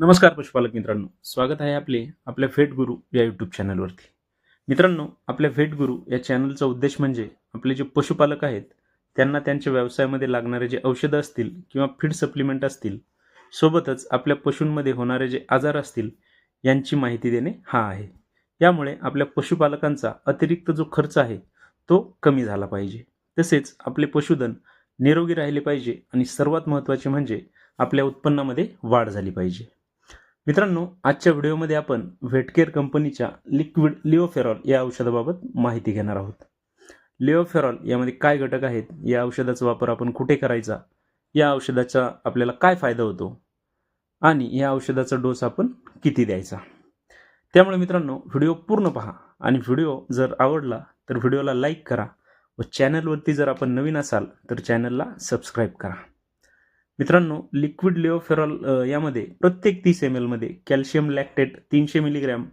नमस्कार पशुपालक मित्रांनो. स्वागत आहे आपले आपल्या फेट गुरु या यूट्यूब चॅनलवरती मित्रांनो आपल्या फेट गुरु या चॅनलचा उद्देश म्हणजे आपले जे पशुपालक आहेत त्यांना त्यांच्या व्यवसायामध्ये लागणारे जे औषधं असतील किंवा फीड सप्लिमेंट असतील सोबतच आपल्या पशूंमध्ये होणारे जे आजार असतील यांची माहिती देणे हा आहे. यामुळे आपल्या पशुपालकांचा अतिरिक्त जो खर्च आहे तो कमी झाला पाहिजे. तसेच आपले पशुधन निरोगी राहिले पाहिजे आणि सर्वात महत्त्वाचे म्हणजे आपल्या उत्पन्नामध्ये वाढ झाली पाहिजे. मित्रांनो आजच्या व्हिडिओमध्ये आपण व्हेटकेअर कंपनीच्या लिक्विड लिओफेरॉल या औषधाबाबत माहिती घेणार आहोत. लिओफेरॉल यामध्ये काय घटक आहेत? या औषधाचा वापर आपण कुठे करायचा? या औषधाचा आपल्याला काय फायदा होतो? आणि या औषधाचा डोस आपण किती द्यायचा? त्यामुळे मित्रांनो व्हिडिओ पूर्ण पहा. आणि व्हिडिओ जर आवडला तर व्हिडिओला लाईक करा व चॅनलवरती जर आपण नवीन असाल तर चॅनलला सबस्क्राईब करा. मित्रांनो लिक्विड लिओफेरॉल यामध्ये प्रत्येक तीस एम एलमध्ये कॅल्शियम लॅक्टेट तीनशे मिलीग्रॅम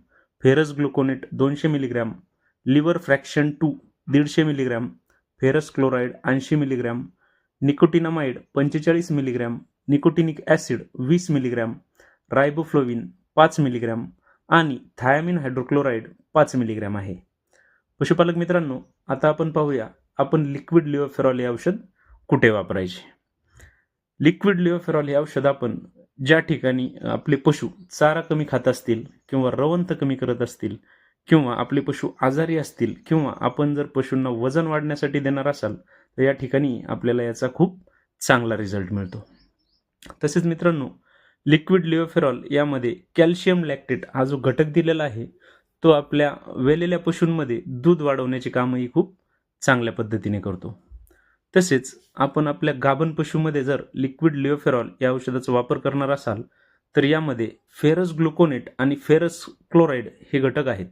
फेरस ग्लुकोनेट दोनशे मिलीग्रॅम लिव्हर फ्रॅक्शन टू दीडशे मिलीग्रॅम फेरस क्लोराईड ऐंशी मिलीग्रॅम निकोटिनामाइड पंचेचाळीस मिलीग्रॅम निकोटिनिक ॲसिड वीस मिलीग्रॅम रायबोफ्लोविन पाच मिलीग्रॅम आणि थायामिन हायड्रोक्लोराईड पाच मिलीग्रॅम आहे. पशुपालक मित्रांनो आता आपण पाहूया आपण लिक्विड लिओफेरॉल हे औषध कुठे वापरायचे? लिक्विड लिओफेरॉल हे औषध आपण ज्या ठिकाणी आपले पशु चारा कमी खात असतील किंवा रवंत कमी करत असतील किंवा आपले पशु आजारी असतील किंवा आपण जर पशूंना वजन वाढण्यासाठी देणार असाल तर या ठिकाणी आपल्याला याचा खूप चांगला रिझल्ट मिळतो. तसेच मित्रांनो लिक्विड लिओफेरॉल यामध्ये कॅल्शियम लॅक्टेट हा जो घटक दिलेला आहे तो आपल्या वेलेल्या पशूंमध्ये दूध वाढवण्याचे कामही खूप चांगल्या पद्धतीने करतो. तसेच आपण आपल्या गाभण पशूमध्ये जर लिक्विड लिओफेरॉल या औषधाचा वापर करणार असाल तर यामध्ये फेरस ग्लुकोनेट आणि फेरस क्लोराईड हे घटक आहेत.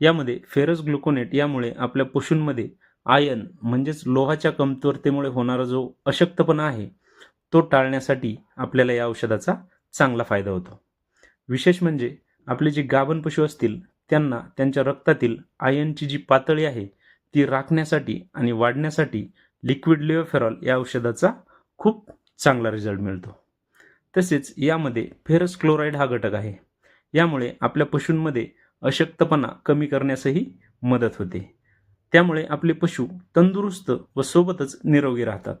यामध्ये फेरस ग्लुकोनेट यामुळे आपल्या पशूंमध्ये आयन म्हणजेच लोहाच्या कमतरतेमुळे होणारा जो अशक्तपणा आहे तो टाळण्यासाठी आपल्याला या औषधाचा चांगला फायदा होतो. विशेष म्हणजे आपले जे गाभण पशु असतील त्यांना त्यांच्या रक्तातील आयनची जी पातळी आहे ती राखण्यासाठी आणि वाढण्यासाठी लिक्विड लिओफेरॉल या औषधाचा खूप चांगला रिझल्ट मिळतो. तसेच यामध्ये फेरस क्लोराईड हा घटक आहे. यामुळे आपल्या पशूंमध्ये अशक्तपणा कमी करण्यासही मदत होते. त्यामुळे आपले पशु तंदुरुस्त व सोबतच निरोगी राहतात.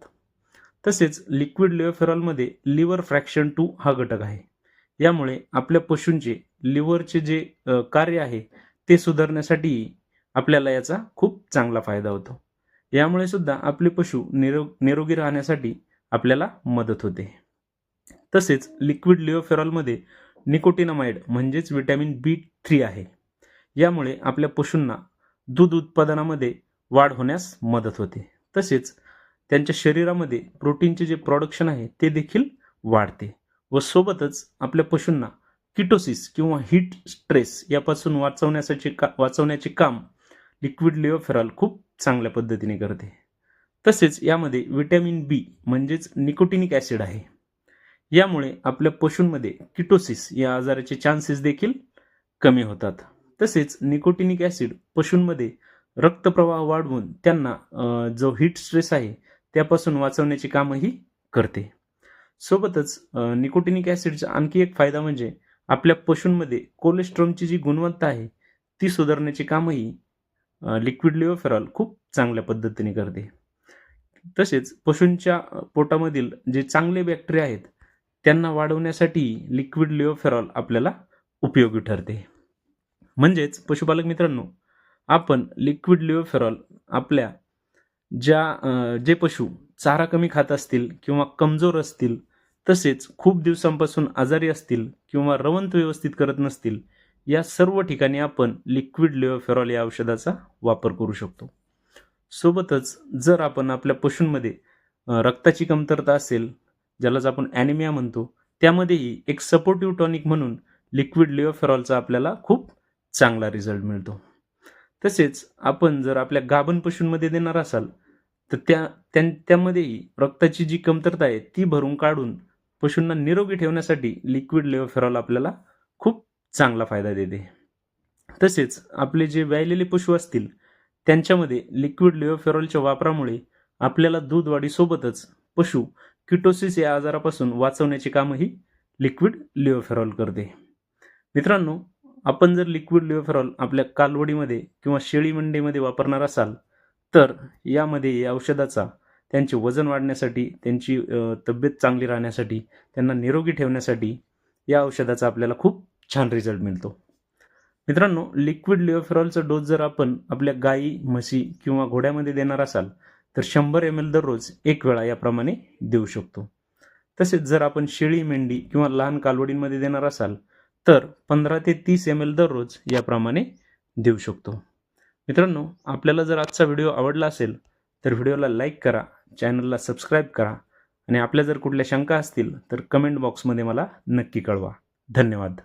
तसेच लिक्विड लिओफेरॉलमध्ये लिव्हर फ्रॅक्शन टू हा घटक आहे. यामुळे आपल्या पशूंचे लिव्हरचे जे कार्य आहे ते सुधारण्यासाठी आपल्याला याचा खूप चांगला फायदा होतो. यामुळे सुद्धा आपले पशु निरो निरोगी राहण्यासाठी आपल्याला मदत होते. तसेच लिक्विड लिओफेरॉलमध्ये निकोटिनामाइड म्हणजेच विटॅमिन बी थ्री आहे. यामुळे आपल्या पशूंना दूध उत्पादनामध्ये वाढ होण्यास मदत होते. तसेच त्यांच्या शरीरामध्ये प्रोटीनचे जे प्रोडक्शन आहे ते देखील वाढते व सोबतच आपल्या पशूंना किटोसिस किंवा हीट स्ट्रेस यापासून वाचवण्यासाठी का वाचवण्याचे काम लिक्विड लिओफेरॉल खूप चांगल्या पद्धतीने करते. तसेच यामध्ये विटॅमिन बी म्हणजेच निकोटिनिक ॲसिड आहे. यामुळे आपल्या पशूंमध्ये किटोसिस या आजाराचे चान्सेस देखील कमी होतात. तसेच निकोटिनिक ॲसिड पशूंमध्ये रक्तप्रवाह वाढवून त्यांना जो हीट स्ट्रेस आहे त्यापासून वाचवण्याचे कामही करते. सोबतच निकोटिनिक ॲसिडचा आणखी एक फायदा म्हणजे आपल्या पशूंमध्ये कोलेस्ट्रॉलची जी गुणवत्ता आहे ती सुधारण्याचे कामही लिक्विड लिओफेरॉल खूप चांगल्या पद्धतीने करते. तसेच पशूंच्या पोटामधील जे चांगले बॅक्टेरिया आहेत त्यांना वाढवण्यासाठी लिक्विड लिओफेरॉल आपल्याला उपयोगी ठरते. म्हणजेच पशुपालक मित्रांनो आपण लिक्विड लिओफेरॉल आपल्या ज्या जे पशु चारा कमी खात असतील किंवा कमजोर असतील तसेच खूप दिवसांपासून आजारी असतील किंवा रवंत व्यवस्थित करत नसतील या सर्व ठिकाणी आपण लिक्विड लिओफेरॉल या औषधाचा वापर करू शकतो. सोबतच जर आपण आपल्या पशूंमध्ये रक्ताची कमतरता असेल ज्यालाच आपण ॲनिमिया म्हणतो त्यामध्येही एक सपोर्टिव्ह टॉनिक म्हणून लिक्विड लिओफेरॉलचा आपल्याला खूप चांगला रिझल्ट मिळतो. तसेच आपण जर आपल्या गाभण पशूंमध्ये देणार असाल तर त्या त्यां त्यामध्येही रक्ताची जी कमतरता आहे ती भरून काढून पशूंना निरोगी ठेवण्यासाठी लिक्विड लिओफेरॉल आपल्याला चांगला फायदा देते. तसेच आपले जे व्यायलेले पशु असतील त्यांच्यामध्ये लिक्विड लिओफेरॉलच्या वापरामुळे आपल्याला दूध वाढीसोबतच पशु किटोसिस या आजारापासून वाचवण्याचे कामही लिक्विड लिओफेरॉल करते. मित्रांनो आपण जर लिक्विड लिओफेरॉल आपल्या कालवडीमध्ये किंवा शेळी मंडीमध्ये वापरणार असाल तर यामध्ये या औषधाचा त्यांचे वजन वाढण्यासाठी त्यांची तब्येत चांगली राहण्यासाठी त्यांना निरोगी ठेवण्यासाठी या औषधाचा आपल्याला खूप छान रिझल्ट मिळतो. मित्रांनो लिक्विड लिओफेरॉलचा डोस जर आपण आपल्या गाई म्हशी किंवा घोड्यामध्ये देणार असाल तर शंभर एम एल दररोज एक वेळा याप्रमाणे देऊ शकतो. तसेच जर आपण शेळी मेंढी किंवा लहान कालवडींमध्ये देणार असाल तर पंधरा ते तीस एम एल दररोज याप्रमाणे देऊ शकतो. मित्रांनो आपल्याला जर आजचा व्हिडिओ आवडला असेल तर व्हिडिओला लाईक करा चॅनलला सबस्क्राईब करा आणि आपल्या जर कुठल्या शंका असतील तर कमेंट बॉक्समध्ये मला नक्की कळवा. धन्यवाद.